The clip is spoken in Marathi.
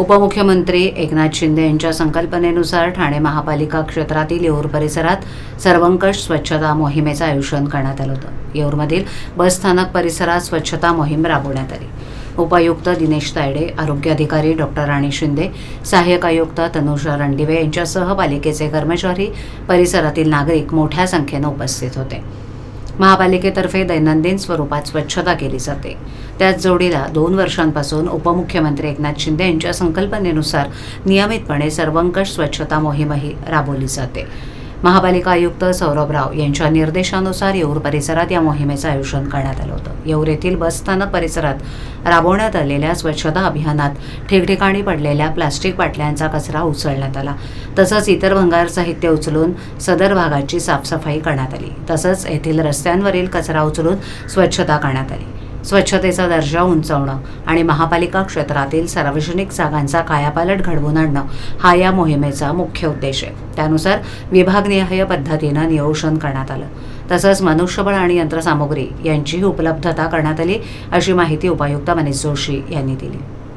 उपमुख्यमंत्री एकनाथ शिंदे यांच्या संकल्पनेनुसार ठाणे महापालिका क्षेत्रातील येऊर परिसरात सर्वंकष स्वच्छता मोहिमेचं आयोजन करण्यात आलं होतं. येऊरमधील बसस्थानक परिसरात स्वच्छता मोहीम राबवण्यात आली. उपायुक्त दिनेश तायडे आरोग्य अधिकारी डॉक्टर राणी शिंदे सहाय्यक आयुक्त तनुषा रणदिवे यांच्यासह पालिकेचे कर्मचारी परिसरातील नागरिक मोठ्या संख्येनं उपस्थित होते. महापालिकेतर्फे दैनंदिन स्वरूपात स्वच्छता केली जाते. त्याच जोडीला दोन वर्षांपासून उपमुख्यमंत्री एकनाथ शिंदे यांच्या संकल्पनेनुसार नियमितपणे सर्वंकष स्वच्छता मोहीमही राबवली जाते. महापालिका आयुक्त सौरभ राव यांच्या निर्देशानुसार येऊर परिसरात या मोहिमेचं आयोजन करण्यात आलं होतं. येऊर येथील बसस्थानक परिसरात राबवण्यात आलेल्या स्वच्छता अभियानात ठिकठिकाणी पडलेल्या प्लास्टिक बाटल्यांचा कचरा उचलण्यात आला. तसंच इतर भंगार साहित्य उचलून सदर भागाची साफसफाई करण्यात आली. तसंच येथील रस्त्यांवरील कचरा उचलून स्वच्छता करण्यात आली. स्वच्छतेचा दर्जा उंचावणं आणि महापालिका क्षेत्रातील सार्वजनिक जागांचा कायापालट घडवून आणणं हा या मोहिमेचा मुख्य उद्देश आहे. त्यानुसार विभागनिहाय पद्धतीनं नियोजन करण्यात आलं. तसंच मनुष्यबळ आणि यंत्रसामुग्री यांचीही उपलब्धता करण्यात आली अशी माहिती उपायुक्त मनीष जोशी यांनी दिली.